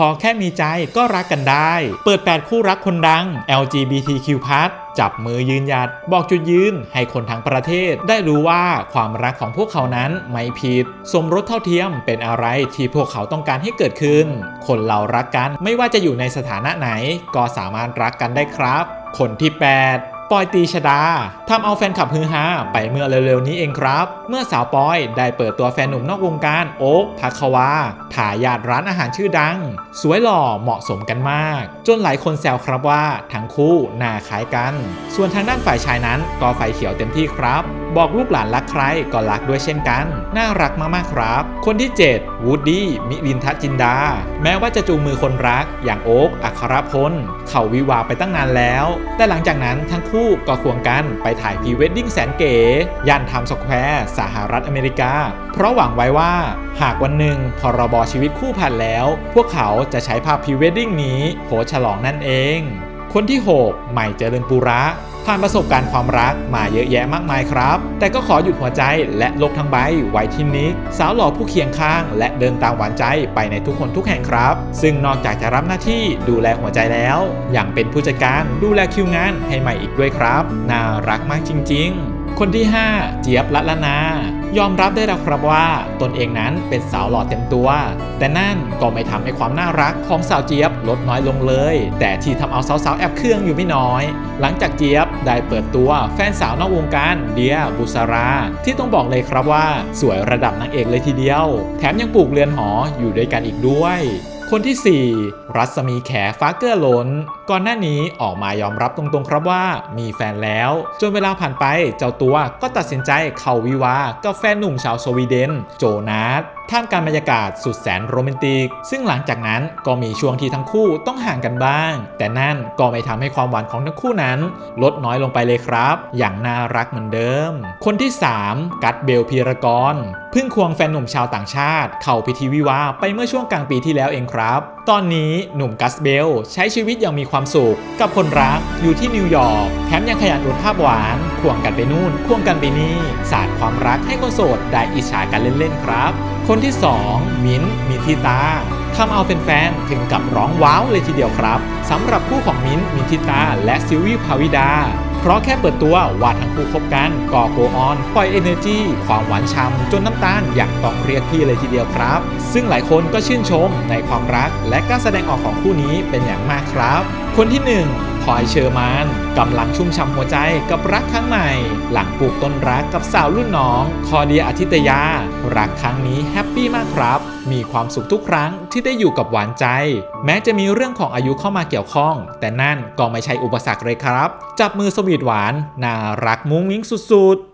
ขอแค่มีใจก็รักกันได้ เปิด 8 คู่รักคนดัง LGBTQ+ จับมือยืนหยัด บอกจุดยืนให้คนทั้งประเทศ ได้รู้ว่าความรักของพวกเขานั้นไม่ผิด สมรสเท่าเทียมเป็นอะไรที่พวกเขาต้องการให้เกิดขึ้น คนเรารักกันไม่ว่าจะอยู่ในสถานะไหน ก็สามารถรักกันได้ครับ คนที่ 8 ปอยตีชดาทำเอาแฟนคลับฮือฮาไปเมื่อเร็วๆนี้เองครับ เมื่อสาวปอยได้เปิดตัวแฟนหนุ่มนอกวงการโอ๊คพักควาถ่ายาดร้านอาหารชื่อดัง สวยหล่อเหมาะสมกันมาก จนหลายคนแซวครับว่าทั้งคู่หน้าคล้ายกัน ส่วนทางด้านฝ่ายชายนั้นก็ไฟเขียวเต็มที่ครับบอกลูกหลานรักใครก็รักด้วยเช่นกัน น่ารักมากๆครับ คนที่ 7 วูดดี้ มิลินทจินดา แม้ว่าจะจูงมือคนรัก อย่างโอ๊คอัครพล เขาวิวาไปตั้งนานแล้ว แต่หลังจากนั้นทั้งคู่ก็ควงกันไปถ่ายพรีเวดดิ้งแสนเก๋ย่านไทม์สแควร์สหรัฐอเมริกา เพราะหวังไว้ว่า หากวันหนึ่งพรบชีวิตคู่ผ่านแล้ว พวกเขาจะใช้ภาพพรีเวดดิ้งนี้โพสต์ฉลองนั่นเอง คนที่ 6 ใหม่เจริญปุระ ผ่านประสบการณ์ความรักมาเยอะแยะมากมายครับ แต่ก็ขอหยุดหัวใจและโลกทั้งใบไว้ที่นิกสาวหล่อผู้เคียงข้าง และเดินตามหวานใจไปในทุกคนทุกแห่งครับ ซึ่งนอกจากจะรับหน้าที่ดูแลหัวใจแล้วยังเป็นผู้จัดการดูแลคิวงานให้ใหม่อีกด้วยครับ น่ารักมากจริง ๆ คนที่ 5 เจี๊ยบละลนา ยอมรับได้แล้วครับว่าตนเองนั้นเป็นสาวหล่อเต็มตัว แต่นั่นก็ไม่ทำให้ความน่ารักของสาวเจี๊ยบลดน้อยลงเลย แต่ที่ทำเอาสาวๆแอบเครื่องอยู่ไม่น้อย หลังจากเจี๊ยบได้เปิดตัวแฟนสาวนอกวงการเดียบุษรา ที่ต้องบอกเลยครับว่าสวยระดับนางเอกเลยทีเดียว แถมยังปลูกเรือนหออยู่ด้วยกันอีกด้วย คนที่ 4 รัศมีแขฟ้าเกื้อล้น ก่อนหน้านี้ออกมายอมรับตรงๆครับว่ามีแฟนแล้ว จนเวลาผ่านไปเจ้าตัวก็ตัดสินใจเข้าวิวากับแฟนหนุ่มชาวสวีเดน โจนาส ท่ามกลางบรรยากาศสุดแสนโรแมนติก ซึ่งหลังจากนั้นก็มีช่วงที่ทั้งคู่ต้องห่างกันบ้าง แต่นั่นก็ไม่ทำให้ความหวานของทั้งคู่นั้น ลดน้อยลงไปเลยครับ อย่างน่ารักเหมือนเดิม คนที่ 3 กัตเบลพีรกรเพิ่งควงแฟนหนุ่มชาวต่างชาติ เข้าพิธีวิวาไปเมื่อช่วงกลางปีที่แล้วเองครับ ตอนนี้หนุ่มกัสเบลใช้ชีวิตอย่างมีความสุข กับคนรักอยู่ที่นิวยอร์กแถมยังขยันอวดภาพหวาน ควงกันไปนู่น ควงกันไปนี่สาดความรักให้คนโสดได้อิจฉากันเล่นๆครับ คนที่ 2 มิ้นมิทิตาทำเอาแฟนๆถึงกับร้องว้าวเลยทีเดียวครับสำหรับคู่ของมิ้นมิทิตา และซิลวี่ภาวิดา เพราะแค่เปิดตัวว่าทั้งคู่คบกันก่อโกออนปล่อยเอเนอร์จีความหวานฉ่ำจนน้ำตาลอยากต้องเรียกพี่เลยทีเดียวครับ ซึ่งหลายคนก็ชื่นชมในความรักและการแสดงออกของคู่นี้เป็นอย่างมากครับ คนที่ 1 คอยเชอร์มานกำลังชุ่มฉ่ำหัวใจกับรักครั้งใหม่ หลังปลูกต้นรักกับสาวรุ่นน้อง คอเดียอาทิตยา รักครั้งนี้แฮปปี้มากครับ มีความสุขทุกครั้งที่ได้อยู่กับหวานใจ แม้จะมีเรื่องของอายุเข้ามาเกี่ยวข้อง แต่นั่นก็ไม่ใช่อุปสรรคเลยครับ จับมือสวีทหวาน น่ารักมุ้งมิ้งสุดๆ